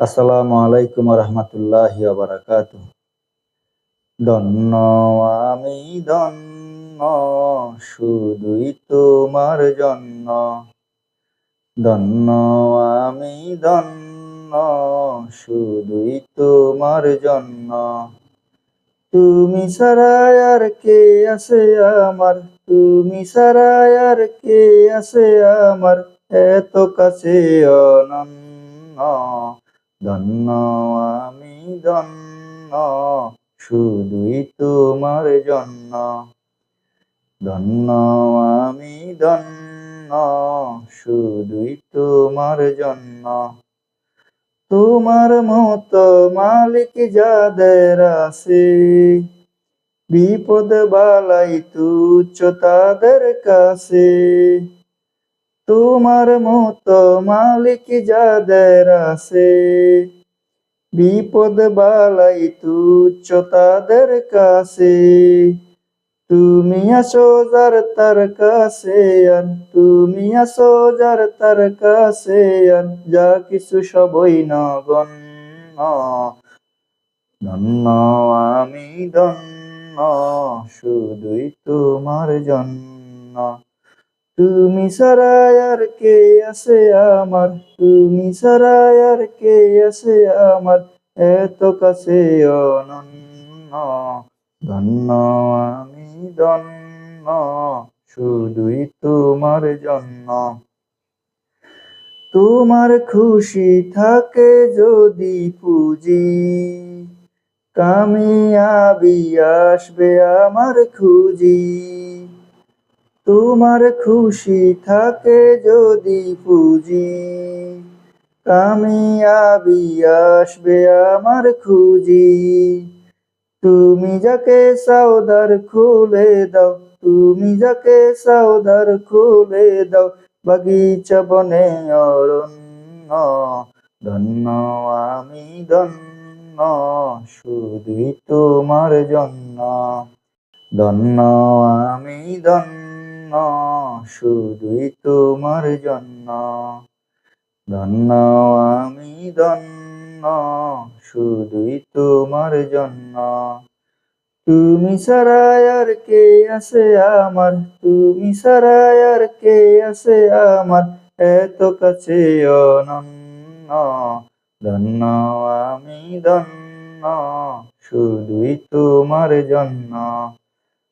আসসালামু আলাইকুম রহমতুল্লাহ বারাকাত ধন্য আমি ধন্য, শুধুই তোমার জন্য। ধন্য আমি ধন্য, শুধুই তোমার জন্য। তুমি ছাড়া আর কে আছে আমার? তুমি ছাড়া আর কে আছে আমার? এত কাছে অনন্য। ধন্য, আমি ধন্য, শুধুই তোমার জন্য। ধন্য, আমি ধন্য, শুধুই তোমার জন্য। তোমার মতো মালিক যাদের আছে, বিপদ বালাই তুচ্ছ তাদের কাছে। তোমার মতো মালিক যাদের আছে, বিপদ বালাই তুচ্ছ তাদের কাছে। তুমি আসো যার তার কাছে আর তুমি আসো যার তার কাছে আর যা কিছু সবই নগণ্য। ধন্য আমি ধন্য, শুধুই তোমার জন্য। তুমি ছাড়া আর কে আছে আমার? তুমি ছাড়া আর কে আছে আমার? এত কাছে অনন্য। ধন্য আমি ধন্য, শুধুই তোমার জন্য। তোমার খুশি থাকে যদি পুঁজি। কামিয়াবি আসবে আমার খুঁজি। তোমার খুশি থাকে যদি পুঁজি। কামিয়াবি আসবে আমার খুঁজি। তুমি যাকে সাউদার খুলে দাও, তুমি যাকে সাউদার খুলে দাও, বাগিচা বনে অরণ্য, ধন্য আমি ধন্য, শুধুই তোমার জন্য। ধন্য আমি ধন্য। শুধুই তোমার জন্য। ধন্য আমি ধন্য, শুধুই তোমার জন্য। তুমি ছাড়া আর কে আছে আমার? তুমি ছাড়া আর কে আছে আমার? এত কাছে অনন্য। ধন্য আমি ধন্য, শুধুই তোমার জন্য।